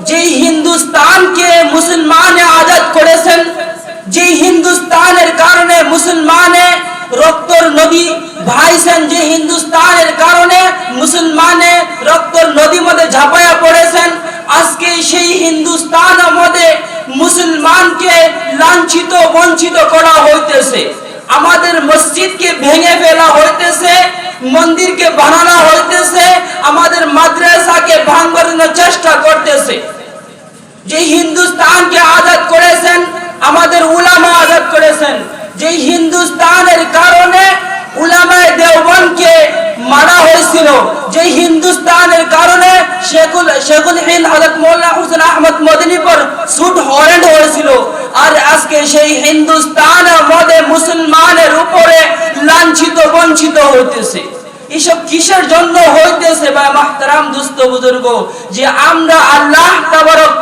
যে হিন্দুস্তানকে মুসলমানে আজাদ করেছেন, যে হিন্দুস্তানের কারণে মুসলমানে রক্তর নদী ভাইছেন, যে হিন্দুস্তানের কারণে মুসলমানে রক্তর নদী মধ্যে ঝাঁপায়া পড়েছেন, আজকে সেই হিন্দুস্তান মধ্যে মুসলমানকে লাঞ্ছিত, বঞ্চিত করা হইতেছে। আমাদের মসজিদকে ভেঙে ফেলা হইতেছে, মন্দিরকে বানানো আমাদের মাদ্রাসাকে জন্য চেষ্টা করতেছে। যে হিন্দুস্তানকে আজাদ করেছেন, আমাদের উলামা আজাদ করেছেন, যে হিন্দুস্তানের কারণে উলামায়ে দেওবন্দকে মারা হয়েছিল, যে হিন্দুস্তানের কারণে শেখুল শেখুল হিন্দ হযরত মৌলানা হুসেন আহমদ মদনী পর শুট হরেন্ড হয়েছিল। আর আজকে সেই হিন্দুস্তানের মধ্যে মুসলমানের উপরে লাঞ্ছিত, বঞ্চিত হইতেছে। এসব কিসের জন্য হইতেছে বা মাহতারাম দুস্থ বুজুর্গ? যে আমরা আল্লাহ তাবারক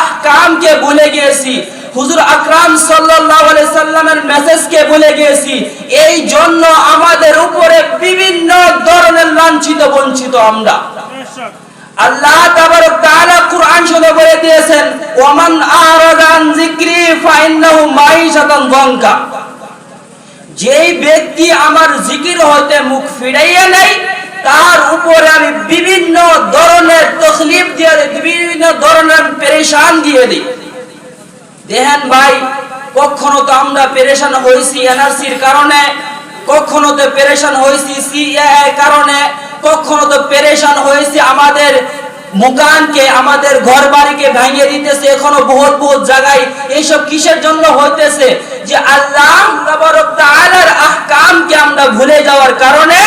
আহকামকে ভুলে গিয়েছি, হুজুর আকরাম সাল্লাল্লাহু আলাইহি সাল্লামের মেসেজকে ভুলে গিয়েছি, এই জন্য আমাদের উপরে বিভিন্ন ধরনের লাঞ্ছিত, বঞ্চিত আমরা। আল্লাহ তাবারক তাআলা কুরআন শুনে বলে দিয়েছেন, ওমান আরাদা আন যিকরি ফাইন্নাহু মাইশাতান দঙ্কা যেই ব্যক্তি আমার জিকির হইতে মুখ ফিরাইয়া নেই তার উপরে আমি বিভিন্ন ধরনের তকলিফ দিয়ে দিই, বিভিন্ন ধরনের পেরেশান দিয়ে দিই। দেখেন ভাই, কখনো তো আমরা পেরেশান হয়েছি এনআরসির কারণে, কখনো তো পেরেশান হয়েছি সিএ কারণে, কখনো তো পেরেশান হয়েছি আমাদের মুকানকে আমাদের ঘর বাড়িকে ভেঙে দিতেছে। এখনও বহুত বহুত জায়গায় এইসব কিসের জন্য হইতেছে? যে আল্লাহ তাআলার আহকামকে আমরা ভুলে যাওয়ার কারণে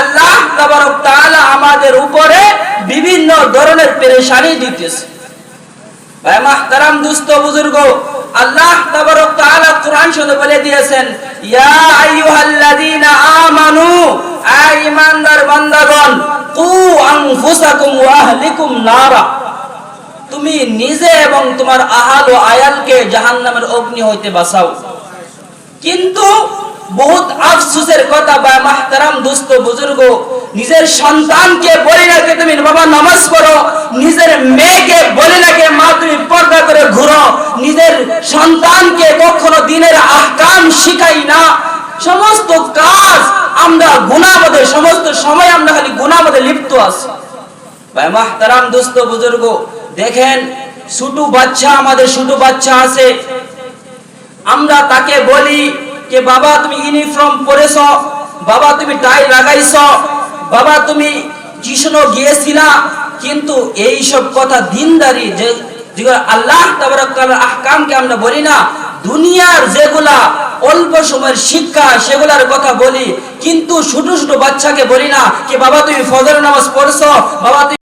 আল্লাহ তাআলা আমাদের উপরে বিভিন্ন ধরনের পেরেশানি দিতেছে। ভাই মাহতারাম, দুস্থ বুজুর্গ, আল্লাহ তাবারক তাআলা কুরআন শুনে বলে দিয়েছেন, ইয়া আইয়ুহাল্লাযীনা আমানু আয় ঈমানদার বান্দাগণ কু তুমি নিজে এবং তোমার আহাল ও আয়ালকে জাহান্নামের অগ্নি হইতে বাঁচাও। কিন্তু বহুত আফসোসের কথা বা মাহতারাম দুস্থ বুজুর্গ, নিজের সন্তানকে বলি নাকি তুমি বাবা নামাজ পড়ো, নিজের মেয়েকে বলি নাকি মা তুমি পর্দা করে ঘুরো, নিজের সন্তানকে কখনো দিনের আহকাম শিখাই না। সমস্ত কাজ আমরা গুণামদের সমস্ত সময় আমরা খালি গুণাবাদে লিপ্ত আছি। ভাই, মাহতারাম দোস্ত বুজুর্গ, দেখেন, ছোট বাচ্চা, আমাদের ছোট বাচ্চা আছে। আমরা তাকে বলি যে, বাবা, তুমি ইউনিফর্ম পরেছ, বাবা, তুমি টাই লাগাইছ, বাবা, তুমি কৃষ্ণ গিয়েছিলা, কিন্তু এই সব কথা দিনদারি যে আল্লাহ তাবারক তাআলার আহকামকে আমরা বলি না। দুনিয়ার যেগুলা অল্প সময়ের শিক্ষা, সেগুলার কথা বলি। কিন্তু ছোট ছোট বাচ্চাকে বলি না, কি বাবা, তুমি ফজর নামাজ পড়ছো? বাবা